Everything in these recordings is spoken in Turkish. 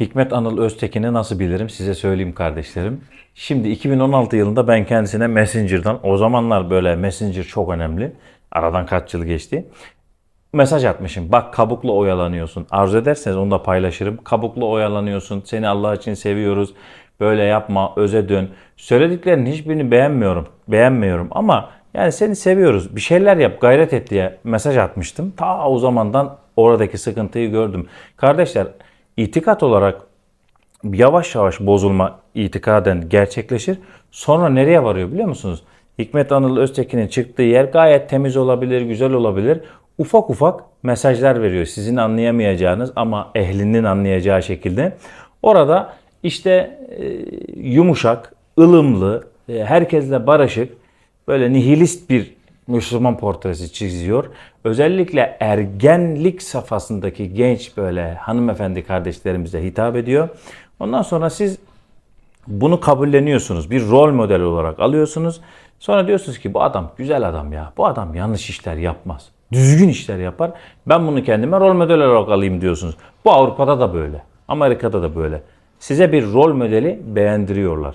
Hikmet Anıl Öztekin'i nasıl bilirim size söyleyeyim kardeşlerim. Şimdi 2016 yılında ben kendisine Messenger'dan o zamanlar böyle Messenger çok önemli. Aradan kaç yıl geçti. Mesaj atmışım. Bak kabuklu oyalanıyorsun. Arzu ederseniz onu da paylaşırım. Kabuklu oyalanıyorsun. Seni Allah için seviyoruz. Böyle yapma. Öze dön. Söylediklerinin hiçbirini beğenmiyorum. Beğenmiyorum ama yani seni seviyoruz. Bir şeyler yap, gayret et diye mesaj atmıştım. Ta o zamandan oradaki sıkıntıyı gördüm. Kardeşler, itikat olarak yavaş yavaş bozulma itikaden gerçekleşir. Sonra nereye varıyor biliyor musunuz? Hikmet Anıl Öztekin'in çıktığı yer gayet temiz olabilir, güzel olabilir. Ufak ufak mesajlar veriyor. Sizin anlayamayacağınız ama ehlinin anlayacağı şekilde. Orada işte e, yumuşak, ılımlı, e, herkesle barışık, böyle nihilist bir Müslüman portresi çiziyor. Özellikle ergenlik safhasındaki genç böyle hanımefendi kardeşlerimize hitap ediyor. Ondan sonra siz bunu kabulleniyorsunuz. Bir rol model olarak alıyorsunuz. Sonra diyorsunuz ki bu adam güzel adam ya. Bu adam yanlış işler yapmaz. Düzgün işler yapar. Ben bunu kendime rol model olarak alayım diyorsunuz. Bu Avrupa'da da böyle. Amerika'da da böyle. Size bir rol modeli beğendiriyorlar.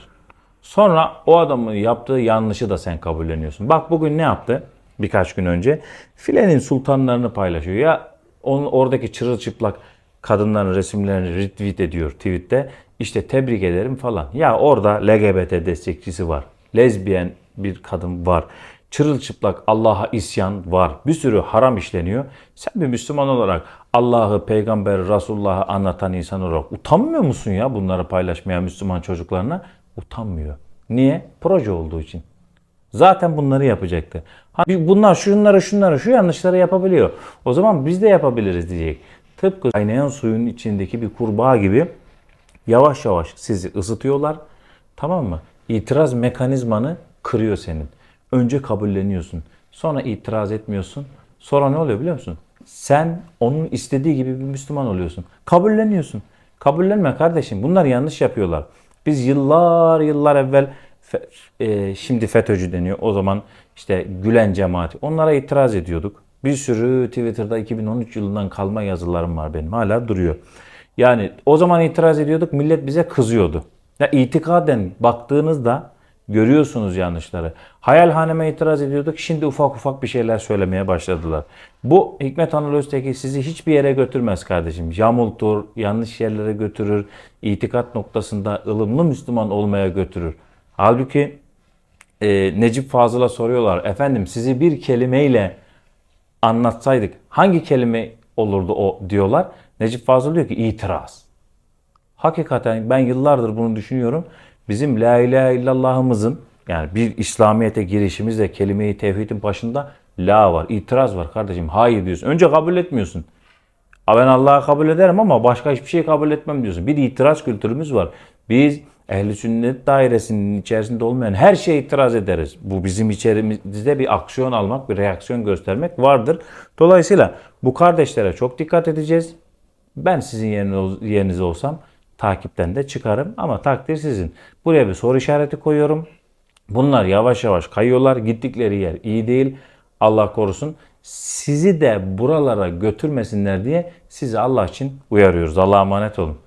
Sonra o adamın yaptığı yanlışı da sen kabulleniyorsun. Bak bugün ne yaptı? Birkaç gün önce filenin sultanlarını paylaşıyor. Ya onun oradaki çırılçıplak kadınların resimlerini retweet ediyor tweette. İşte tebrik ederim falan. Ya orada LGBT destekçisi var. Lezbiyen bir kadın var. Çırılçıplak Allah'a isyan var. Bir sürü haram işleniyor. Sen bir Müslüman olarak Allah'ı, peygamber, Resulullah'ı anlatan insan olarak utanmıyor musun ya bunları paylaşmaya Müslüman çocuklarına? Utanmıyor. Niye? Proje olduğu için. Zaten bunları yapacaktı. Bunlar şunları şunları şu yanlışları yapabiliyor. O zaman biz de yapabiliriz diyecek. Tıpkı kaynayan suyun içindeki bir kurbağa gibi yavaş yavaş sizi ısıtıyorlar. Tamam mı? İtiraz mekanizmanı kırıyor senin. Önce kabulleniyorsun. Sonra itiraz etmiyorsun. Sonra ne oluyor biliyor musun? Sen onun istediği gibi bir Müslüman oluyorsun. Kabulleniyorsun. Kabullenme kardeşim. Bunlar yanlış yapıyorlar. Biz yıllar yıllar evvel e, şimdi FETÖ'cü deniyor. O zaman işte Gülen cemaati. Onlara itiraz ediyorduk. Bir sürü Twitter'da 2013 yılından kalma yazılarım var benim. Hala duruyor. Yani o zaman itiraz ediyorduk. Millet bize kızıyordu. Ya itikaden baktığınızda görüyorsunuz yanlışları. Hayalhaneme itiraz ediyorduk. Şimdi ufak ufak bir şeyler söylemeye başladılar. Bu Hikmet Anıl Öztekin sizi hiçbir yere götürmez kardeşim. Yamultur, yanlış yerlere götürür. itikat noktasında ılımlı Müslüman olmaya götürür. Halbuki e, Necip Fazıl'a soruyorlar. Efendim sizi bir kelimeyle anlatsaydık hangi kelime olurdu o diyorlar. Necip Fazıl diyor ki itiraz. Hakikaten ben yıllardır bunu düşünüyorum. Bizim la ilahe illallah'ımızın yani bir İslamiyet'e girişimizde kelime-i tevhidin başında la var, itiraz var kardeşim. Hayır diyorsun. Önce kabul etmiyorsun. Ha ben Allah'ı kabul ederim ama başka hiçbir şey kabul etmem diyorsun. Bir itiraz kültürümüz var. Biz ehli sünnet dairesinin içerisinde olmayan her şeye itiraz ederiz. Bu bizim içerimizde bir aksiyon almak, bir reaksiyon göstermek vardır. Dolayısıyla bu kardeşlere çok dikkat edeceğiz. Ben sizin yeriniz- yerinizde olsam takipten de çıkarım ama takdir sizin. Buraya bir soru işareti koyuyorum. Bunlar yavaş yavaş kayıyorlar. Gittikleri yer iyi değil. Allah korusun. Sizi de buralara götürmesinler diye sizi Allah için uyarıyoruz. Allah'a emanet olun.